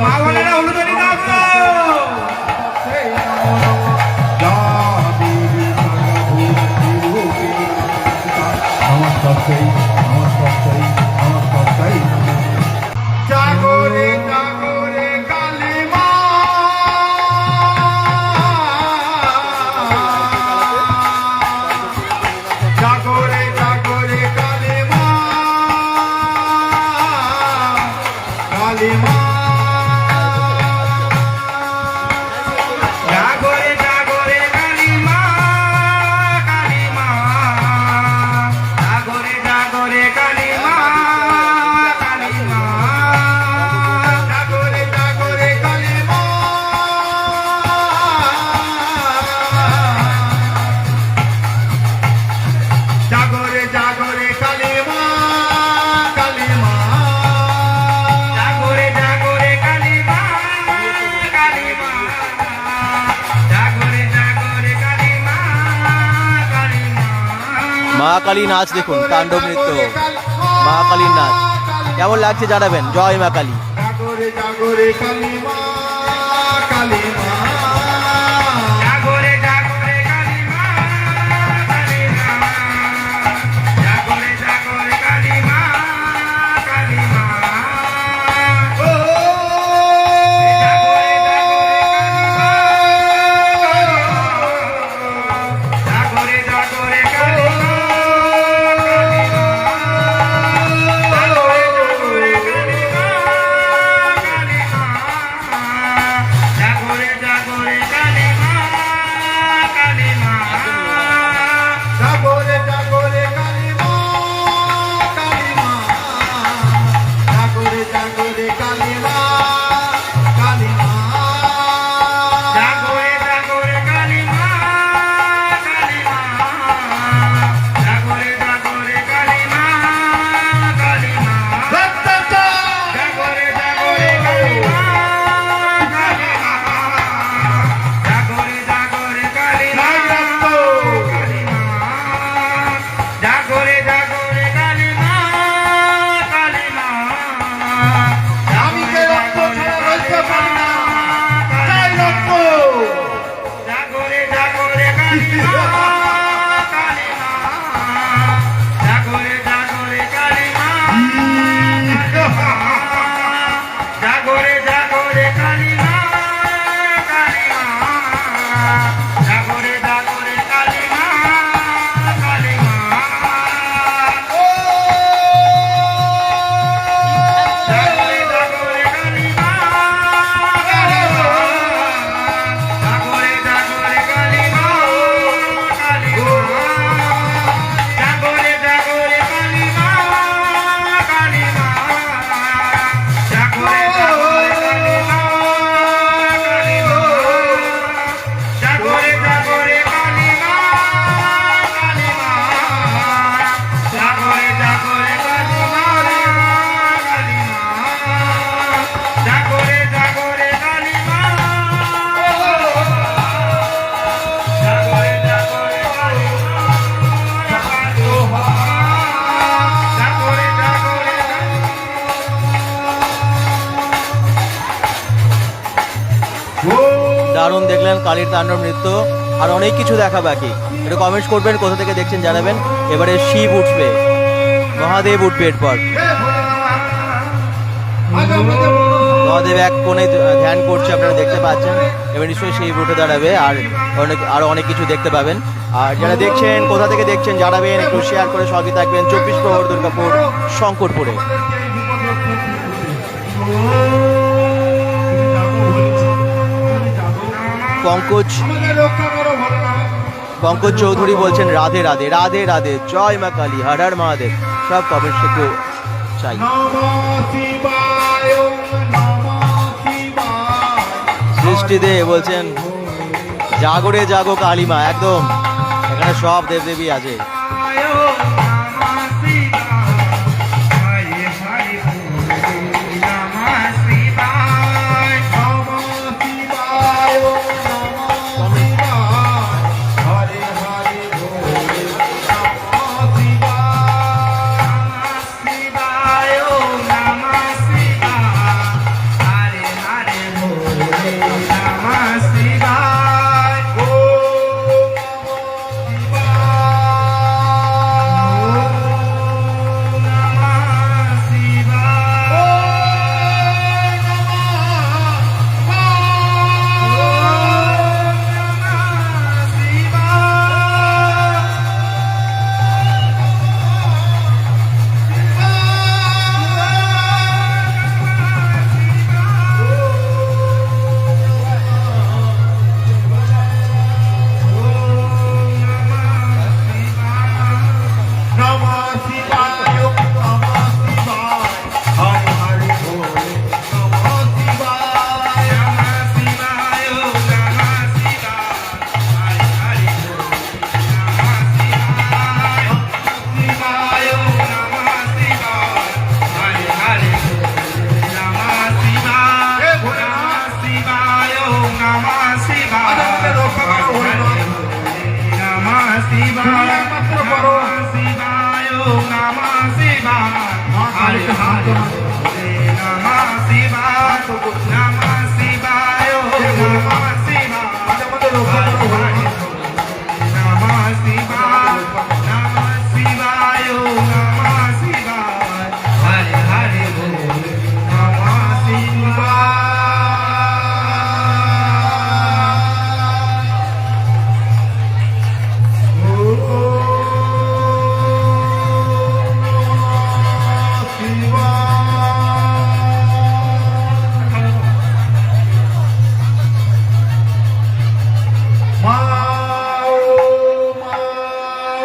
Vamos Kali নাচ দেখুন তাণ্ডব নৃত্য। মা কালীর নাচ। কেমন লাগছে জানাবেন? জয় মা কালী দেখলেন কালীর তাণ্ডব নৃত্য, আর অনেক কিছু দেখা বাকি। এটা কমেন্টস করবেন, কোথা থেকে দেখছেন জানাবেন। এবারে শিব উঠবে। মহাদেব উঠবে এরপর। মহাদেব এক কোণে ধ্যান করছে, আপনারা দেখতে পাচ্ছেন। এবার নিশ্চয়ই শিব উঠে দাঁড়াবে, আর অনেক আরও অনেক কিছু দেখতে পাবেন। আর যারা দেখছেন, কোথা থেকে দেখছেন জানাবেন, একটু শেয়ার করে সঙ্গে থাকবেন। চব্বিশ প্রহর দুর্গাপুর, শঙ্করপুরে। পঙ্কজ পঙ্কজ চৌধুরী বলছেন, রাধে রাধে রাধে রাধে, জয় মা কালী, হর হর মহাদেব, সব কবে শিখু চাই সৃষ্টিদে বলছেন জাগরে জাগো কালীমা একদম, এখানে সব দেবদেবী আছে।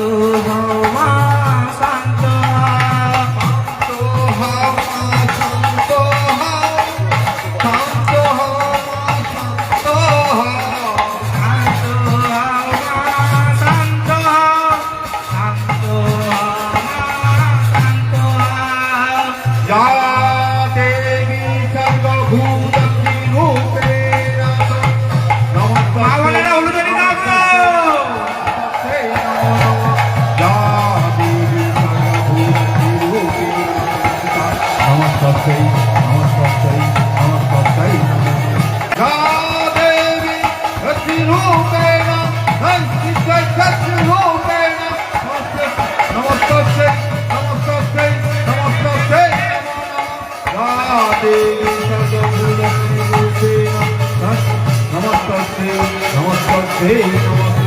Ooh. আমার সব চাই আমার সব চাই আমার সব চাই Namaste, namaste, namaste, namaste.